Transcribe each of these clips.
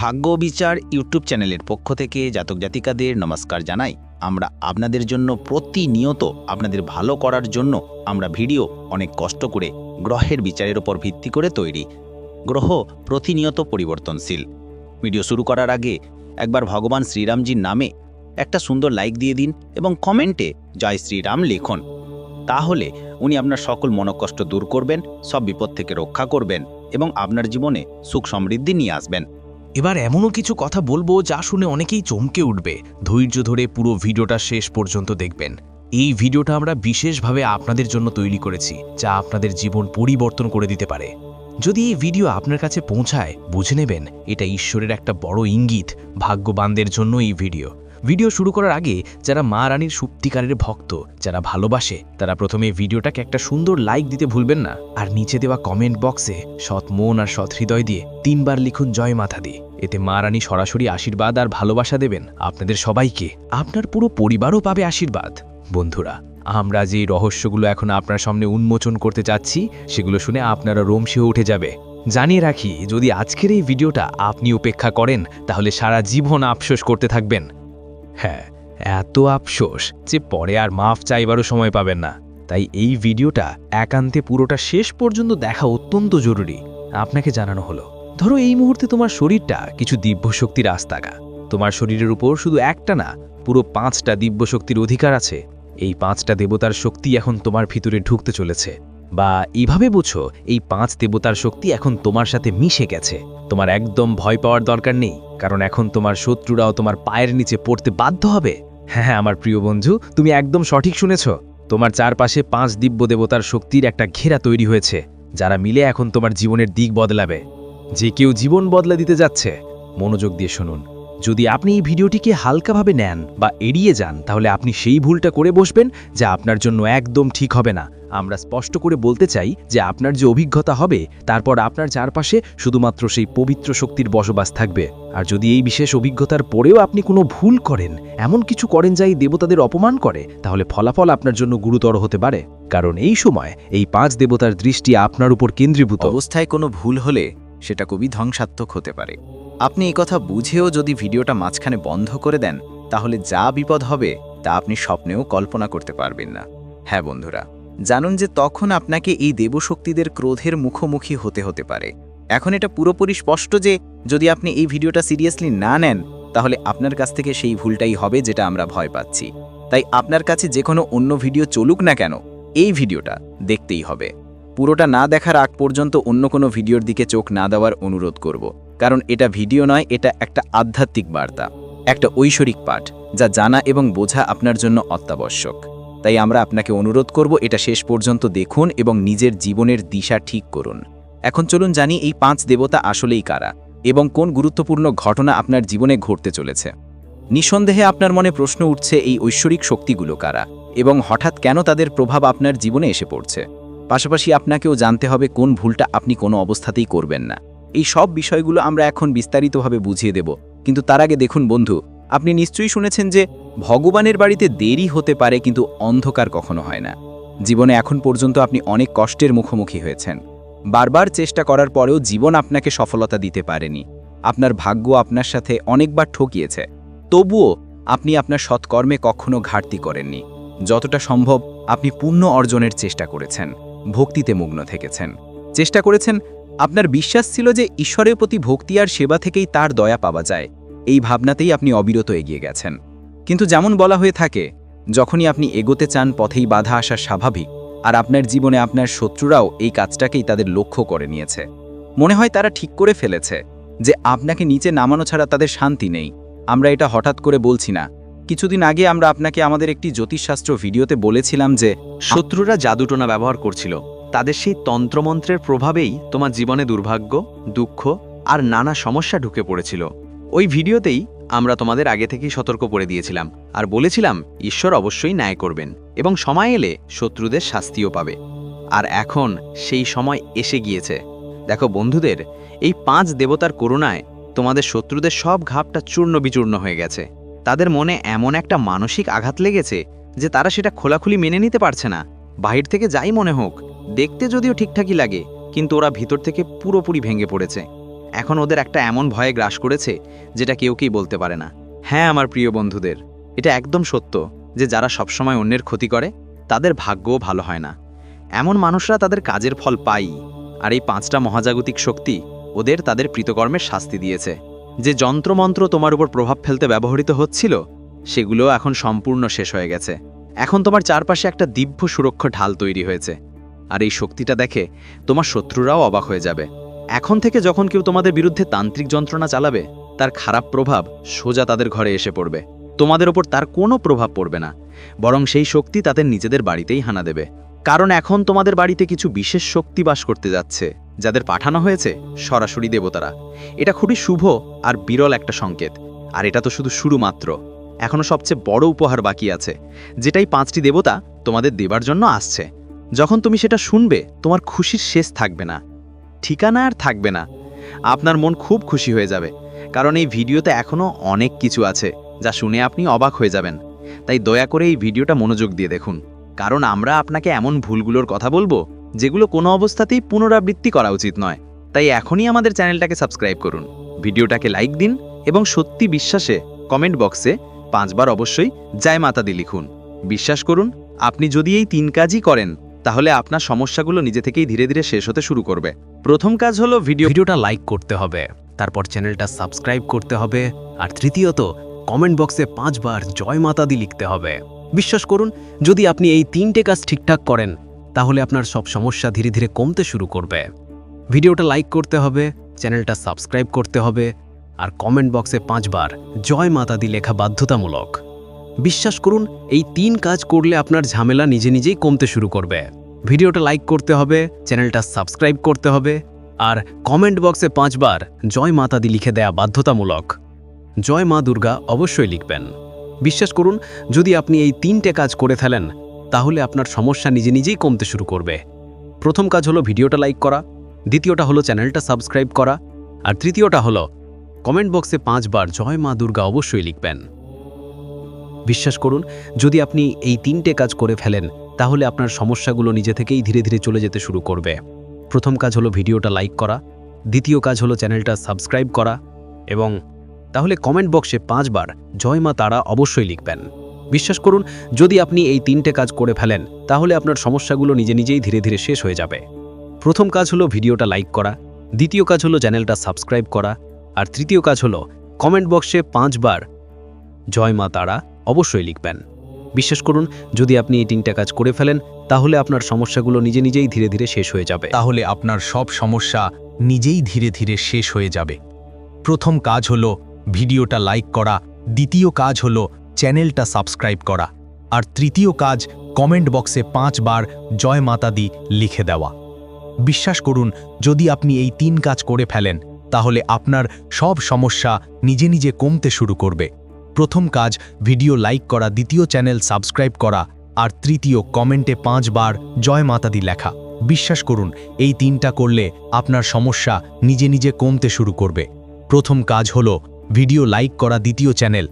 ভাগ্য বিচার ইউটিউব চ্যানেলের পক্ষ থেকে জাতক জাতিকাদের নমস্কার জানাই। আমরা আপনাদের জন্য প্রতিনিয়ত আপনাদের ভালো করার জন্য আমরা ভিডিও অনেক কষ্ট করে গ্রহের বিচারের ওপর ভিত্তি করে তৈরি। গ্রহ প্রতিনিয়ত পরিবর্তনশীল। ভিডিও শুরু করার আগে একবার ভগবান শ্রীরামজির নামে একটা সুন্দর লাইক দিয়ে দিন এবং কমেন্টে জয় শ্রীরাম লিখুন। তাহলে উনি আপনার সকল মনকষ্ট দূর করবেন, সব বিপদ থেকে রক্ষা করবেন এবং আপনার জীবনে সুখ সমৃদ্ধি নিয়ে আসবেন। এবার এমনও কিছু কথা বলব যা শুনে অনেকেই চমকে উঠবে। ধৈর্য ধরে পুরো ভিডিওটা শেষ পর্যন্ত দেখবেন। এই ভিডিওটা আমরা বিশেষভাবে আপনাদের জন্য তৈরি করেছি, যা আপনাদের জীবন পরিবর্তন করে দিতে পারে। যদি এই ভিডিও আপনার কাছে পৌঁছায়, বুঝে নেবেন, এটা ঈশ্বরের একটা বড় ইঙ্গিত, ভাগ্যবানদের জন্য এই ভিডিও। ভিডিও শুরু করার আগে যারা মা রানীর সুপ্তিকারের ভক্ত, যারা ভালোবাসে, তারা প্রথমে ভিডিওটাকে একটা সুন্দর লাইক দিতে ভুলবেন না। আর নিচে দেওয়া কমেন্ট বক্সে সৎ মন আর সৎ হৃদয় দিয়ে তিনবার লিখুন জয় মাথা দি। এতে মা রানী সরাসরি আশীর্বাদ আর ভালোবাসা দেবেন আপনাদের সবাইকে। আপনার পুরো পরিবারও পাবে আশীর্বাদ। বন্ধুরা, আমরা যে রহস্যগুলো এখন আপনার সামনে উন্মোচন করতে চাচ্ছি, সেগুলো শুনে আপনারা রোমসেও উঠে যাবে। জানিয়ে রাখি, যদি আজকের এই ভিডিওটা আপনি উপেক্ষা করেন, তাহলে সারা জীবন আফসোস করতে থাকবেন। হ্যাঁ এত আফসোস যে পরে আর মাফ চাইবারও সময় পাবেন না। তাই এই ভিডিওটা একান্তে পুরোটা শেষ পর্যন্ত দেখা অত্যন্ত জরুরি। আপনাকে জানানো হলো, ধরো এই মুহূর্তে তোমার শরীরটা কিছু দিব্য শক্তির আস্তাকা তোমার শরীরের উপর শুধু একটা না, পুরো পাঁচটা দিব্য শক্তির অধিকার আছে। এই পাঁচটা দেবতার শক্তি এখন তোমার ভিতরে ঢুকতে চলেছে। বা এইভাবে বুঝো, এই পাঁচ দেবতার শক্তি এখন তোমার সাথে মিশে গেছে। তোমার একদম ভয় পাওয়ার দরকার নেই। কারণ এখন তোমার শত্রুরাও তোমার পায়ের নিচে পড়তে বাধ্য হবে। হ্যাঁ হ্যাঁ আমার প্রিয় বন্ধু, তুমি একদম সঠিক শুনেছ। তোমার চারপাশে পাঁচ দিব্য দেবতার শক্তির একটা ঘেরা তৈরি হয়েছে, যারা মিলে এখন তোমার জীবনের দিক বদলাবে। যে কেউ জীবন বদলা দিতে যাচ্ছে, মনোযোগ দিয়ে শুনুন। যদি আপনি এই ভিডিওটিকে হালকাভাবে নেন বা এড়িয়ে যান, তাহলে আপনি সেই ভুলটা করে বসবেন যা আপনার জন্য একদম ঠিক হবে না। আমরা স্পষ্ট করে বলতে চাই যে আপনার যে অভিজ্ঞতা হবে, তারপর আপনার চারপাশে শুধুমাত্র সেই পবিত্র শক্তির বসবাস থাকবে। আর যদি এই বিশেষ অভিজ্ঞতার পরেও আপনি কোনো ভুল করেন, এমন কিছু করেন যাই দেবতাদের অপমান করে, তাহলে ফলাফল আপনার জন্য গুরুতর হতে পারে। কারণ এই সময় এই পাঁচ দেবতার দৃষ্টি আপনার উপর কেন্দ্রীভূত। অবস্থায় কোনো ভুল হলে সেটা খুবই ধ্বংসাত্মক হতে পারে। আপনি এই কথা বুঝেও যদি ভিডিওটা মাঝখানে বন্ধ করে দেন, তাহলে যা বিপদ হবে, তা আপনি স্বপ্নেও কল্পনা করতে পারবেন না। হ্যাঁ বন্ধুরা, জানুন যে তখন আপনাকে এই দেবশক্তিদের ক্রোধের মুখোমুখি হতে হতে পারে। এখন এটা পুরোপুরি স্পষ্ট যে, যদি আপনি এই ভিডিওটা সিরিয়াসলি না নেন, তাহলে আপনার কাছ থেকে সেই ভুলটাই হবে যেটা আমরা ভয় পাচ্ছি। তাই আপনার কাছে যে কোনো অন্য ভিডিও চলুক না কেন, এই ভিডিওটা দেখতেই হবে। পুরোটা না দেখার আগ পর্যন্ত অন্য কোনো ভিডিওর দিকে চোখ না দেওয়ার অনুরোধ করব। কারণ এটা ভিডিও নয়, এটা একটা আধ্যাত্মিক বার্তা, একটা ঐশ্বরিক পাঠ যা জানা এবং বোঝা আপনার জন্য অত্যাবশ্যক। তাই আমরা আপনাকে অনুরোধ করব এটা শেষ পর্যন্ত দেখুন এবং নিজের জীবনের দিশা ঠিক করুন। এখন চলুন জানি এই পাঁচ দেবতা আসলেই কারা এবং কোন গুরুত্বপূর্ণ ঘটনা আপনার জীবনে ঘটতে চলেছে। নিঃসন্দেহে আপনার মনে প্রশ্ন উঠছে এই ঐশ্বরিক শক্তিগুলো কারা এবং হঠাৎ কেন তাদের প্রভাব আপনার জীবনে এসে পড়ছে। পাশাপাশি আপনাকেও জানতে হবে কোন ভুলটা আপনি কোনো অবস্থাতেই করবেন না। এই সব বিষয়গুলো আমরা এখন বিস্তারিতভাবে বুঝিয়ে দেব। কিন্তু তার আগে দেখুন বন্ধু, আপনি নিশ্চয়ই শুনেছেন যে ভগবানের বাড়িতে দেরি হতে পারে কিন্তু অন্ধকার কখনো হয় না। জীবনে এখন পর্যন্ত আপনি অনেক কষ্টের মুখোমুখি হয়েছেন। বারবার চেষ্টা করার পরেও জীবন আপনাকে সফলতা দিতে পারেনি। আপনার ভাগ্য আপনার সাথে অনেকবার ঠকিয়েছে। তবুও আপনি আপনার সৎকর্মে কখনো ঘাটতি করেননি। যতটা সম্ভব আপনি পূর্ণ অর্জনের চেষ্টা করেছেন। ভক্তিতে মগ্ন থেকেছেন। চেষ্টা করেছেন আপনার বিশ্বাস ছিল যে ঈশ্বরের প্রতি ভক্তি আর সেবা থেকেই তার দয়া পাওয়া যায়। এই ভাবনাতেই আপনি অবিরত এগিয়ে গেছেন। কিন্তু যেমন বলা হয়ে থাকে যখনই আপনি এগোতে চান পথেই বাধা আসা স্বাভাবিক আর আপনার জীবনে আপনার শত্রুরাও এই কাজটাকেই তাদের লক্ষ্য করে নিয়েছে। মনে হয় তারা ঠিক করে ফেলেছে যে আপনাকে নিচে নামানো ছাড়া তাদের শান্তি নেই। আমরা এটা হঠাৎ করে বলছি না। কিছুদিন আগে আমরা আপনাকে আমাদের একটি জ্যোতিষশাস্ত্র ভিডিওতে বলেছিলাম যে শত্রুরা জাদুটোনা ব্যবহার করছিল। তাদের সেই তন্ত্রমন্ত্রের প্রভাবেই তোমার জীবনে দুর্ভাগ্য, দুঃখ আর নানা সমস্যা ঢুকে পড়েছিল। ওই ভিডিওতেই আমরা তোমাদের আগে থেকেই সতর্ক করে দিয়েছিলাম আর বলেছিলাম, ঈশ্বর অবশ্যই ন্যায় করবেন এবং সময় এলে শত্রুদের শাস্তিও পাবে। আর এখন সেই সময় এসে গিয়েছে। দেখো বন্ধুদের, এই পাঁচ দেবতার করুণায় তোমাদের শত্রুদের সব ঘাপটা চূর্ণ বিচূর্ণ হয়ে গেছে। তাদের মনে এমন একটা মানসিক আঘাত লেগেছে যে তারা সেটা খোলাখুলি মেনে নিতে পারছে না। বাহির থেকে যাই মনে হোক দেখতে যদিও ঠিকঠাকই লাগে, কিন্তু ওরা ভিতর থেকে পুরোপুরি ভেঙে পড়েছে। এখন ওদের একটা এমন ভয়ে গ্রাস করেছে, যেটা কেউ কেই বলতে পারে না। হ্যাঁ আমার প্রিয় বন্ধুদের, এটা একদম সত্য যে যারা সবসময় অন্যের ক্ষতি করে, তাদের ভাগ্যও ভালো হয় না। এমন মানুষরা তাদের কাজের ফল পাই, আর এই পাঁচটা মহাজাগতিক শক্তি ওদের তাদের কৃতকর্মের শাস্তি দিয়েছে। যে যন্ত্রমন্ত্র তোমার উপর প্রভাব ফেলতে ব্যবহৃত হচ্ছিল, সেগুলো এখন সম্পূর্ণ শেষ হয়ে গেছে। এখন তোমার চারপাশে একটা দিব্য সুরক্ষা ঢাল তৈরি হয়েছে। আর এই শক্তিটা দেখে তোমার শত্রুরাও অবাক হয়ে যাবে। এখন থেকে যখন কেউ তোমাদের বিরুদ্ধে তান্ত্রিক যন্ত্রণা চালাবে, তার খারাপ প্রভাব সোজা তাদের ঘরে এসে পড়বে। তোমাদের ওপর তার কোনো প্রভাব পড়বে না, বরং সেই শক্তি তাদের নিজেদের বাড়িতেই হানা দেবে। কারণ এখন তোমাদের বাড়িতে কিছু বিশেষ শক্তি বাস করতে যাচ্ছে, যাদের পাঠানো হয়েছে সরাসরি দেবতারা। এটা খুবই শুভ আর বিরল একটা সংকেত, আর এটা তো শুধু শুরু মাত্র এখনও সবচেয়ে বড় উপহার বাকি আছে, যেটাই পাঁচটি দেবতা তোমাদের দেবার জন্য আসছে। যখন তুমি সেটা শুনবে, তোমার খুশির শেষ থাকবে না। ঠিকানা আর থাকবে না। আপনার মন খুব খুশি হয়ে যাবে, কারণ এই ভিডিওতে এখনও অনেক কিছু আছে, যা শুনে আপনি অবাক হয়ে যাবেন। তাই দয়া করে এই ভিডিওটা মনোযোগ দিয়ে দেখুন, কারণ আমরা আপনাকে এমন ভুলগুলোর কথা বলব, যেগুলো কোনো অবস্থাতেই পুনরাবৃত্তি করা উচিত নয়। তাই এখনই আমাদের চ্যানেলটাকে সাবস্ক্রাইব করুন, ভিডিওটাকে লাইক দিন এবং সত্যি বিশ্বাসে কমেন্ট বক্সে পাঁচবার অবশ্যই জয় মাতা দি লিখুন। বিশ্বাস করুন, আপনি যদি এই তিন কাজই করেন তাহলে আপনার সমস্যাগুলো নিজে থেকেই ধীরে ধীরে শেষ হতে শুরু করবে। প্রথম কাজ হলো ভিডিও ভিডিওটা লাইক করতে হবে। তারপর চ্যানেলটা সাবস্ক্রাইব করতে হবে। আর তৃতীয়ত কমেন্ট বক্সে পাঁচবার জয় মাতা দি লিখতে হবে। বিশ্বাস করুন, যদি আপনি এই তিনটে কাজ ঠিকঠাক করেন, তাহলে আপনার সব সমস্যা ধীরে ধীরে কমতে শুরু করবে। ভিডিওটা লাইক করতে হবে, চ্যানেলটা সাবস্ক্রাইব করতে হবে, আর কমেন্ট বক্সে পাঁচবার জয় মাতা দি লেখা বাধ্যতামূলক। বিশ্বাস করুন, এই তিন কাজ করলে আপনার ঝামেলা নিজে নিজেই কমতে শুরু করবে। ভিডিওটা লাইক করতে হবে, চ্যানেলটা সাবস্ক্রাইব করতে হবে, আর কমেন্ট বক্সে পাঁচবার জয় মাতাদি লিখে দেয়া বাধ্যতামূলক। জয় মা দুর্গা অবশ্যই লিখবেন। বিশ্বাস করুন, যদি আপনি এই তিনটে কাজ করে ফেলেন, তাহলে আপনার সমস্যা নিজে নিজেই কমতে শুরু করবে। প্রথম কাজ হলো ভিডিওটা লাইক করা, দ্বিতীয়টা হলো চ্যানেলটা সাবস্ক্রাইব করা, আর তৃতীয়টা হলো কমেন্ট বক্সে পাঁচবার জয় মা দুর্গা অবশ্যই লিখবেন। বিশ্বাস করুন, যদি আপনি এই তিনটে কাজ করে ফেলেন, তাহলে আপনার সমস্যাগুলো নিজে থেকেই ধীরে ধীরে চলে যেতে শুরু করবে। প্রথম কাজ হলো ভিডিওটা লাইক করা, দ্বিতীয় কাজ হলো চ্যানেলটা সাবস্ক্রাইব করা, এবং তাহলে কমেন্ট বক্সে পাঁচবার জয় মা তারা অবশ্যই লিখবেন। বিশ্বাস করুন, যদি আপনি এই তিনটে কাজ করে ফেলেন, তাহলে আপনার সমস্যাগুলো নিজে নিজেই ধীরে ধীরে শেষ হয়ে যাবে। প্রথম কাজ হলো ভিডিওটা লাইক করা, দ্বিতীয় কাজ হলো চ্যানেলটা সাবস্ক্রাইব করা, আর তৃতীয় কাজ হলো কমেন্ট বক্সে পাঁচবার জয় মা তারা অবশ্যই লিখবেন। বিশ্বাস করুন, যদি আপনি এই তিনটা কাজ করে ফেলেন, তাহলে আপনার সমস্যাগুলো নিজে নিজেই ধীরে ধীরে শেষ হয়ে যাবে। তাহলে আপনার সব সমস্যা নিজেই ধীরে ধীরে শেষ হয়ে যাবে। প্রথম কাজ হলো ভিডিওটা লাইক করা, দ্বিতীয় কাজ হলো চ্যানেলটা সাবস্ক্রাইব করা, আর তৃতীয় কাজ কমেন্ট বক্সে পাঁচবার জয় মাতা দি লিখে দেওয়া। বিশ্বাস করুন, যদি আপনি এই তিন কাজ করে ফেলেন, তাহলে আপনার সব সমস্যা নিজে নিজে কমতে শুরু করবে। প্রথম কাজ ভিডিও লাইক করা, দ্বিতীয় চ্যানেল সাবস্ক্রাইব করা আর তৃতীয় কমেন্টে পাঁচবার জয় মাতাদি লেখা। বিশ্বাস করুন, এই তিনটা করলে আপনার সমস্যা নিজে নিজে কমতে শুরু করবে। প্রথম কাজ হল ভিডিও লাইক করা, দ্বিতীয় চ্যানেল।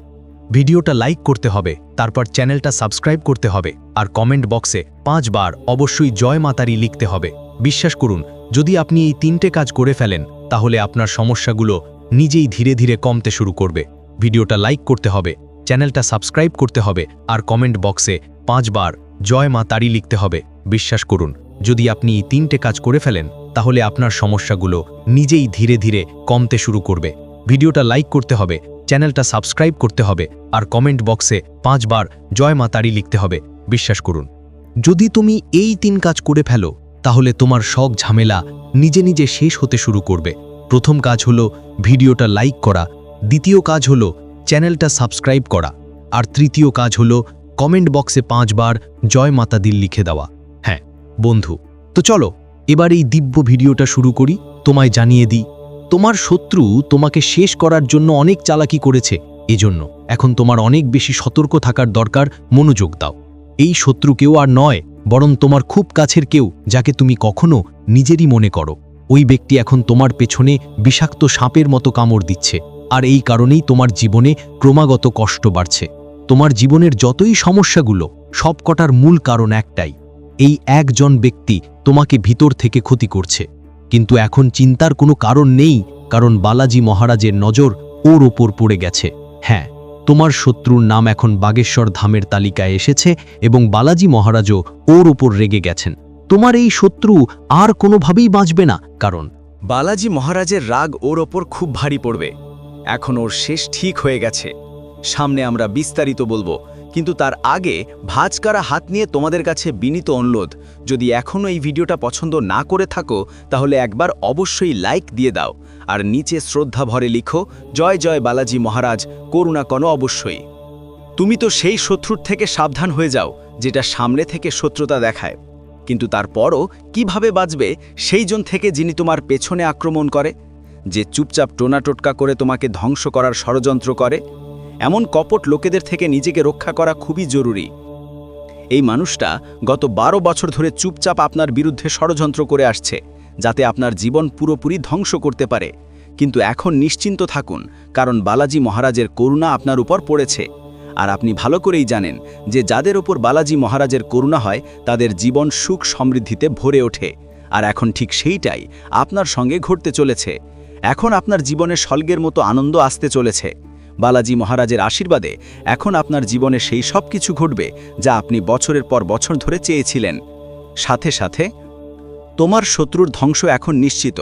ভিডিওটা লাইক করতে হবে, তারপর চ্যানেলটা সাবস্ক্রাইব করতে হবে আর কমেন্ট বক্সে পাঁচবার অবশ্যই জয় মাতারি লিখতে হবে। বিশ্বাস করুন, যদি আপনি এই তিনটে কাজ করে ফেলেন, তাহলে আপনার সমস্যাগুলো নিজেই ধীরে ধীরে কমতে শুরু করবে। ভিডিওটা লাইক করতে হবে, চ্যানেলটা সাবস্ক্রাইব করতে হবে, আর কমেন্ট বক্সে পাঁচবার জয় মা তারি লিখতে হবে, বিশ্বাস করুন। যদি আপনি এই তিনটে কাজ করে ফেলেন, তাহলে আপনার সমস্যাগুলো নিজেই ধীরে ধীরে কমতে শুরু করবে। ভিডিওটা লাইক করতে হবে, চ্যানেলটা সাবস্ক্রাইব করতে হবে, আর কমেন্ট বক্সে পাঁচবার জয় মা তারি লিখতে হবে, বিশ্বাস করুন। যদি তুমি এই তিন কাজ করে ফেলো, তাহলে তোমার শখ ঝামেলা নিজে নিজে শেষ হতে শুরু করবে। প্রথম কাজ হলো ভিডিওটা লাইক করা দ্বিতীয় কাজ হলো চ্যানেলটা সাবস্ক্রাইব করা। আর তৃতীয় কাজ হলো কমেন্ট বক্সে পাঁচবার জয় মাতা দিল লিখে দেওয়া। হ্যাঁ বন্ধু, তো চলো, এবার এই দিব্য ভিডিওটা শুরু করি, তোমায় জানিয়ে দিই। তোমার শত্রু তোমাকে শেষ করার জন্য অনেক চালাকি করেছে, এজন্য। এখন তোমার অনেক বেশি সতর্ক থাকার দরকার, মনোযোগ দাও। এই শত্রু কেউ আর নয়, বরং তোমার খুব কাছের কেউ, যাকে তুমি কখনো নিজেরই মনে করো। ওই ব্যক্তি এখন তোমার পেছনে বিষাক্ত সাপের মতো কামড় দিচ্ছে। আর এই কারণেই তোমার জীবনে ক্রমাগত কষ্ট বাড়ছে। তোমার জীবনের যতই সমস্যাগুলো, সবকটার মূল কারণ একটাই, এই একজন ব্যক্তি তোমাকে ভিতর থেকে ক্ষতি করছে। কিন্তু এখন চিন্তার কোনো কারণ নেই, কারণ বালাজি মহারাজের নজর ওর ওপর পড়ে গেছে। হ্যাঁ তোমার শত্রুর নাম এখন বাগেশ্বর ধামের তালিকায় এসেছে এবং বালাজি মহারাজও ওর ওপর রেগে গেছেন। তোমার এই শত্রু আর কোনোভাবেই বাঁচবে না, কারণ বালাজি মহারাজের রাগ ওর ওপর খুব ভারী পড়বে। এখন ওর শেষ ঠিক হয়ে গেছে। সামনে আমরা বিস্তারিত বলব, কিন্তু তার আগে ভাজকারা হাত নিয়ে তোমাদের কাছে বিনীত অনুরোধ, যদি এখনও এই ভিডিওটা পছন্দ না করে থাকো, তাহলে একবার অবশ্যই লাইক দিয়ে দাও, আর নিচে শ্রদ্ধা ভরে লিখো, জয় জয় বালাজি মহারাজ, করুণা কন অবশ্যই। তুমি তো সেই শত্রুর থেকে সাবধান হয়ে যাও, যেটা সামনে থেকে শত্রুতা দেখায়। কিন্তু তারপরও কীভাবে বাঁচবে সেই জন থেকে যিনি তোমার পেছনে আক্রমণ করে? যে চুপচাপ টোনাটোটকা করে তোমাকে ধ্বংস করার ষড়যন্ত্র করে, এমন কপট লোকেদের থেকে নিজেকে রক্ষা করা খুবই জরুরি। এই মানুষটা গত বারো বছর ধরে চুপচাপ আপনার বিরুদ্ধে ষড়যন্ত্র করে আসছে, যাতে আপনার জীবন পুরোপুরি ধ্বংস করতে পারে। কিন্তু এখন নিশ্চিন্ত থাকুন, কারণ বালাজি মহারাজের করুণা আপনার উপর পড়েছে। আর আপনি ভালো করেই জানেন যে যাদের ওপর বালাজি মহারাজের করুণা হয়, তাদের জীবন সুখ সমৃদ্ধিতে ভরে ওঠে। আর এখন ঠিক সেইটাই আপনার সঙ্গে ঘটতে চলেছে। এখন আপনার জীবনে স্বর্গের মতো আনন্দ আসতে চলেছে। বালাজি মহারাজের আশীর্বাদে এখন আপনার জীবনে সেই সব কিছু ঘটবে যা আপনি বছরের পর বছর ধরে চেয়েছিলেন। সাথে সাথে, তোমার শত্রুর ধ্বংস এখন নিশ্চিত।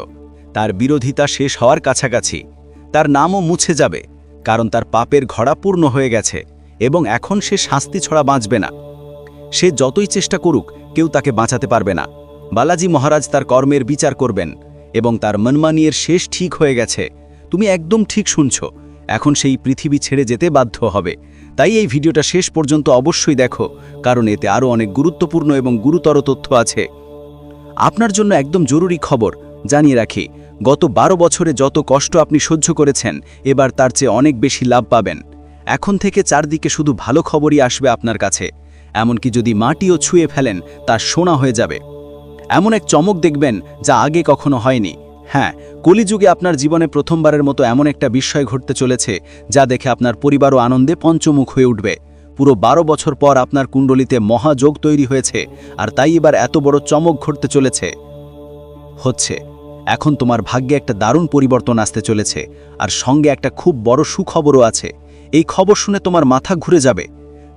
তার বিরোধিতা শেষ হওয়ার কাছাকাছি। তার নামও মুছে যাবে, কারণ তার পাপের ঘড়া পূর্ণ হয়ে গেছে এবং এখন সে শাস্তি ছড়া বাঁচবে না। সে যতই চেষ্টা করুক, কেউ তাকে বাঁচাতে পারবে না। বালাজি মহারাজ তার কর্মের বিচার করবেন। এবং তার মনমানিয়ের শেষ ঠিক হয়ে গেছে। তুমি একদম ঠিক শুনছ। এখন সেই পৃথিবী ছেড়ে যেতে বাধ্য হবে। তাই এই ভিডিওটা শেষ পর্যন্ত অবশ্যই দেখো, কারণ এতে আরও অনেক গুরুত্বপূর্ণ এবং গুরুতর তথ্য আছে। আপনার জন্য একদম জরুরি খবর, জানিয়ে রাখি, গত বারো বছরে যত কষ্ট আপনি সহ্য করেছেন, এবার তার চেয়ে অনেক বেশি লাভ পাবেন। এখন থেকে চারদিকে শুধু ভালো খবরই আসবে আপনার কাছে। এমনকি যদি মাটিও ছুঁয়ে ফেলেন, তা সোনা হয়ে যাবে। এমন এক চমক দেখবেন যা আগে কখনো হয়নি। হ্যাঁ কলিযুগে আপনার জীবনে প্রথমবারের মতো এমন একটা বিষয় ঘটতে চলেছে যা দেখে আপনার পরিবারও আনন্দে পঞ্চমুখ হয়ে উঠবে। পুরো বারো বছর পর আপনার কুণ্ডলিতে মহাযোগ তৈরি হয়েছে আর তাই এবার এত বড় চমক ঘটতে চলেছে। হচ্ছে, এখন তোমার ভাগ্যে একটা দারুণ পরিবর্তন আসতে চলেছে আর সঙ্গে একটা খুব বড় সুখবরও আছে। এই খবর শুনে তোমার মাথা ঘুরে যাবে।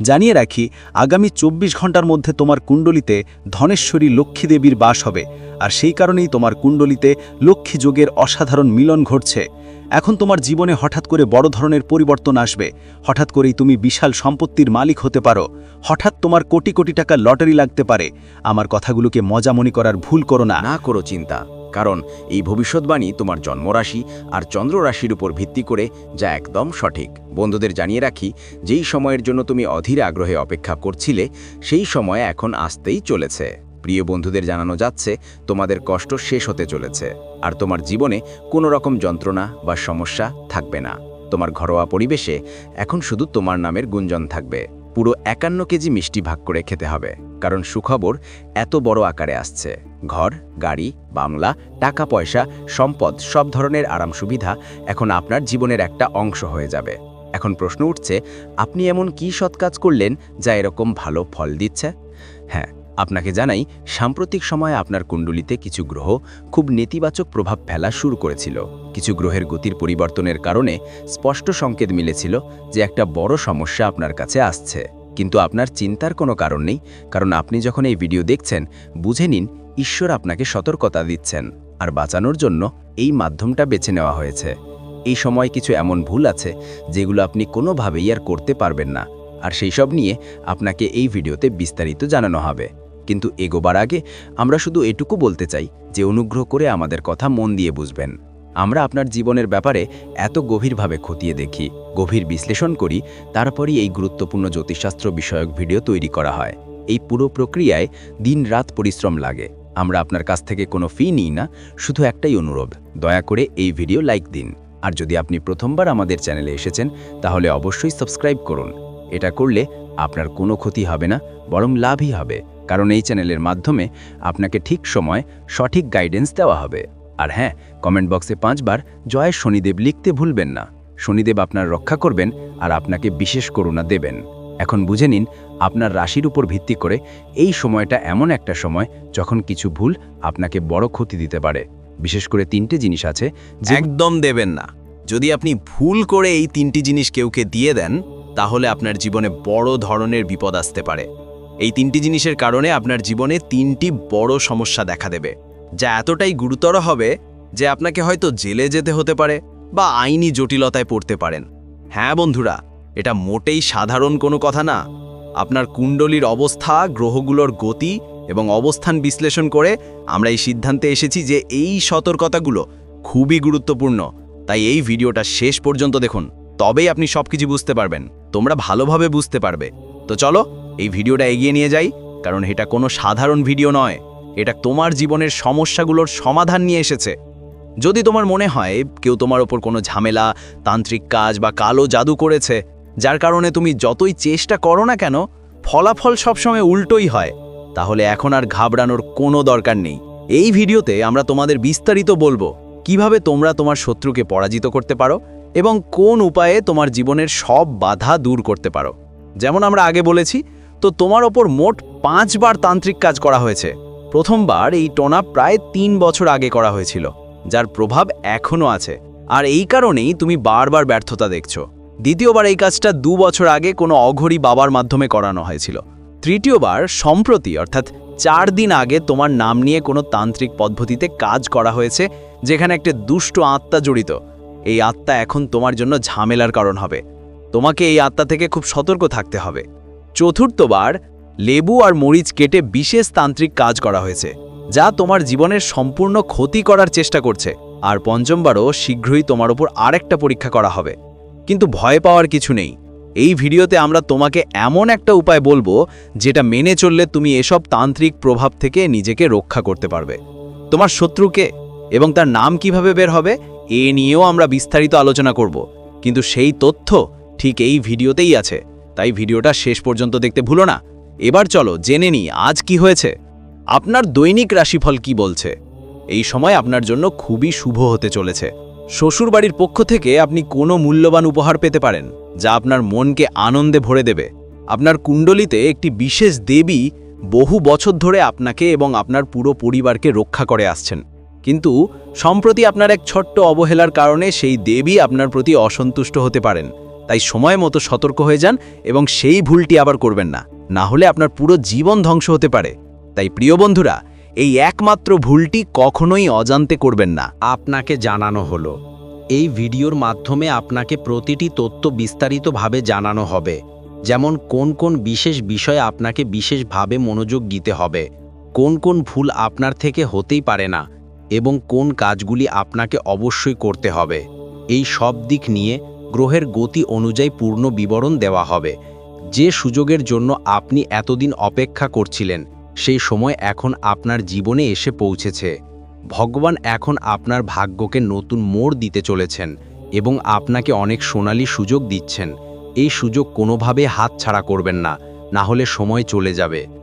জানিয়ে রাখি, আগামী চব্বিশ ঘণ্টার মধ্যে তোমার কুণ্ডলিতে ধনেশ্বরী লক্ষ্মী দেবীর বাস হবে। আর সেই কারণেই তোমার কুণ্ডলিতে লক্ষ্মী যোগের অসাধারণ মিলন ঘটছে। এখন তোমার জীবনে হঠাৎ করে বড় ধরনের পরিবর্তন আসবে। হঠাৎ করেই তুমি বিশাল সম্পত্তির মালিক হতে পারো। হঠাৎ তোমার কোটি কোটি টাকা লটারি লাগতে পারে। আমার কথাগুলোকে মজা মনে করার ভুল করো না। না করো চিন্তা। কারণ এই ভবিষ্যৎবাণী তোমার জন্মরাশি আর চন্দ্ররাশির উপর ভিত্তি করে যা একদম সঠিক। বন্ধুদের জানিয়ে রাখি, যেই সময়ের জন্য তুমি অধীর আগ্রহে অপেক্ষা করছিলে, সেই সময় এখন আসতেই চলেছে। প্রিয় বন্ধুদের জানানো যাচ্ছে, তোমাদের কষ্ট শেষ হতে চলেছে, আর তোমার জীবনে কোনো রকম যন্ত্রণা বা সমস্যা থাকবে না। তোমার ঘরোয়া পরিবেশে এখন শুধু তোমার নামের গুঞ্জন থাকবে। পুরো একান্ন কেজি মিষ্টি ভাগ করে খেতে হবে, কারণ সুখবর এত বড় আকারে আসছে। ঘর, গাড়ি, বাংলা, টাকা, পয়সা, সম্পদ, সব ধরনের আরাম সুবিধা এখন আপনার জীবনের একটা অংশ হয়ে যাবে। এখন প্রশ্ন উঠছে, আপনি এমন কি সৎ কাজ করলেন যা এরকম ভালো ফল দিচ্ছে? হ্যাঁ আপনাকে জানাই, সাম্প্রতিক সময়ে আপনার কুণ্ডলিতে কিছু গ্রহ খুব নেতিবাচক প্রভাব ফেলা শুরু করেছিল। কিছু গ্রহের গতির পরিবর্তনের কারণে স্পষ্ট সংকেত মিলেছিল যে একটা বড় সমস্যা আপনার কাছে আসছে। কিন্তু আপনার চিন্তার কোনো কারণ নেই, কারণ আপনি যখন এই ভিডিও দেখছেন, বুঝে নিন ঈশ্বর আপনাকে সতর্কতা দিচ্ছেন আর বাঁচানোর জন্য এই মাধ্যমটা বেছে নেওয়া হয়েছে। এই সময় কিছু এমন ভুল আছে যেগুলো আপনি কোনোভাবেই আর করতে পারবেন না। আর সেই সব নিয়ে আপনাকে এই ভিডিওতে বিস্তারিত জানানো হবে। কিন্তু এগোবার আগে আমরা শুধু এটুকু বলতে চাই যে অনুগ্রহ করে আমাদের কথা মন দিয়ে বুঝবেন। আমরা আপনার জীবনের ব্যাপারে এত গভীরভাবে খতিয়ে দেখি, গভীর বিশ্লেষণ করি, তারপরই এই গুরুত্বপূর্ণ জ্যোতিষশাস্ত্র বিষয়ক ভিডিও তৈরি করা হয়। এই পুরো প্রক্রিয়ায় দিন রাত পরিশ্রম লাগে। আমরা আপনার কাছ থেকে কোনো ফি নিই না, শুধু একটাই অনুরোধ, দয়া করে এই ভিডিও লাইক দিন। আর যদি আপনি প্রথমবার আমাদের চ্যানেলে এসেছেন, তাহলে অবশ্যই সাবস্ক্রাইব করুন। এটা করলে আপনার কোনো ক্ষতি হবে না, বরং লাভই হবে। কারণ এই চ্যানেলের মাধ্যমে আপনাকে ঠিক সময় সঠিক গাইডেন্স দেওয়া হবে। আর হ্যাঁ কমেন্ট বক্সে পাঁচবার জয় শনিদেব লিখতে ভুলবেন না। শনিদেব আপনার রক্ষা করবেন আর আপনাকে বিশেষ করুণা দেবেন। এখন বুঝে নিন আপনার রাশির উপর ভিত্তি করে এই সময়টা এমন একটা সময় যখন কিছু ভুল আপনাকে বড় ক্ষতি দিতে পারে। বিশেষ করে তিনটে জিনিস আছে যে একদম দেবেন না। যদি আপনি ভুল করে এই তিনটি জিনিস কেউকে দিয়ে দেন, তাহলে আপনার জীবনে বড় ধরনের বিপদ আসতে পারে। এই তিনটি জিনিসের কারণে আপনার জীবনে তিনটি বড় সমস্যা দেখা দেবে, যা এতটাই গুরুতর হবে যে আপনাকে হয়তো জেলে যেতে হতে পারে বা আইনি জটিলতায় পড়তে পারেন। হ্যাঁ বন্ধুরা এটা মোটেই সাধারণ কোনো কথা না। আপনার কুণ্ডলীর অবস্থা, গ্রহগুলোর গতি এবং অবস্থান বিশ্লেষণ করে আমরা এই সিদ্ধান্তে এসেছি যে এই সতর্কতাগুলো খুবই গুরুত্বপূর্ণ। তাই এই ভিডিওটা শেষ পর্যন্ত দেখুন। তবেই আপনি সবকিছু বুঝতে পারবেন। তোমরা ভালোভাবে বুঝতে পারবে। তো চলো, এই ভিডিওটা এগিয়ে নিয়ে যাই, কারণ এটা কোনো সাধারণ ভিডিও নয়। এটা তোমার জীবনের সমস্যাগুলোর সমাধান নিয়ে এসেছে। যদি তোমার মনে হয় কেউ তোমার ওপর কোনো ঝামেলা, তান্ত্রিক কাজ বা কালো জাদু করেছে যার কারণে তুমি যতই চেষ্টা করো না কেন, ফলাফল সবসময় উল্টোই হয়। তাহলে এখন আর ঘাবড়ানোর কোনো দরকার নেই। এই ভিডিওতে আমরা তোমাদের বিস্তারিত বলব, কীভাবে তোমরা তোমার শত্রুকে পরাজিত করতে পারো এবং কোন উপায়ে তোমার জীবনের সব বাধা দূর করতে পারো। যেমন আমরা আগে বলেছি, তো তোমার ওপর মোট পাঁচবার তান্ত্রিক কাজ করা হয়েছে। প্রথমবার এই টোনা প্রায় তিন বছর আগে করা হয়েছিল, যার প্রভাব এখনও আছে। আর এই কারণেই তুমি বারবার ব্যর্থতা দেখছ। দ্বিতীয়বার এই কাজটা দু বছর আগে কোনো অঘরি বাবার মাধ্যমে করানো হয়েছিল। তৃতীয়বার সম্প্রতি, অর্থাৎ চার দিন আগে, তোমার নাম নিয়ে কোনো তান্ত্রিক পদ্ধতিতে কাজ করা হয়েছে, যেখানে একটা দুষ্ট আত্মা জড়িত। এই আত্মা এখন তোমার জন্য ঝামেলার কারণ হবে। তোমাকে এই আত্মা থেকে খুব সতর্ক থাকতে হবে। চতুর্থবার, লেবু আর মরিচ কেটে বিশেষ তান্ত্রিক কাজ করা হয়েছে, যা তোমার জীবনের সম্পূর্ণ ক্ষতি করার চেষ্টা করছে। আর পঞ্চমবারও শীঘ্রই তোমার ওপর আরেকটা পরীক্ষা করা হবে। কিন্তু ভয় পাওয়ার কিছু নেই। এই ভিডিওতে আমরা তোমাকে এমন একটা উপায় বলব যেটা মেনে চললে তুমি এসব তান্ত্রিক প্রভাব থেকে নিজেকে রক্ষা করতে পারবে। তোমার শত্রুকে এবং তার নাম কীভাবে বের হবে, এ নিয়েও আমরা বিস্তারিত আলোচনা করব। কিন্তু সেই তথ্য ঠিক এই ভিডিওতেই আছে। তাই ভিডিওটা শেষ পর্যন্ত দেখতে ভুলো না। এবার চলো জেনে নি আজ কি হয়েছে। আপনার দৈনিক রাশিফল কি বলছে? এই সময় আপনার জন্য খুবই শুভ হতে চলেছে। শ্বশুরবাড়ির পক্ষ থেকে আপনি কোনো মূল্যবান উপহার পেতে পারেন, যা আপনার মনকে আনন্দে ভরে দেবে। আপনার কুণ্ডলিতে একটি বিশেষ দেবী বহু বছর ধরে আপনাকে এবং আপনার পুরো পরিবারকে রক্ষা করে আসছেন। কিন্তু সম্প্রতি আপনার এক ছোট্ট অবহেলার কারণে সেই দেবী আপনার প্রতি অসন্তুষ্ট হতে পারেন। তাই সময় মতো সতর্ক হয়ে যান এবং সেই ভুলটি আবার করবেন না। না হলে আপনার পুরো জীবন ধ্বংস হতে পারে। তাই প্রিয় বন্ধুরা এই একমাত্র ভুলটি কখনোই অজান্তে করবেন না। আপনাকে জানানো হলো। এই ভিডিওর মাধ্যমে আপনাকে প্রতিটি তথ্য বিস্তারিতভাবে জানানো হবে। যেমন কোন কোন বিশেষ বিষয়ে আপনাকে বিশেষভাবে মনোযোগ দিতে হবে, কোন কোন ভুল আপনার থেকে হতেই পারে না, এবং কোন কাজগুলি আপনাকে অবশ্যই করতে হবে। এই সব দিক নিয়ে গ্রহের গতি অনুযায়ী পূর্ণ বিবরণ দেওয়া হবে। যে সুযোগের জন্য আপনি এতদিন অপেক্ষা করছিলেন সেই সময় এখন আপনার জীবনে এসে পৌঁছেছে। ভগবান এখন আপনার ভাগ্যকে নতুন মোড় দিতে চলেছেন এবং আপনাকে অনেক সোনালি সুযোগ দিচ্ছেন। এই সুযোগ কোনোভাবে হাতছাড়া করবেন না না হলে সময় চলে যাবে।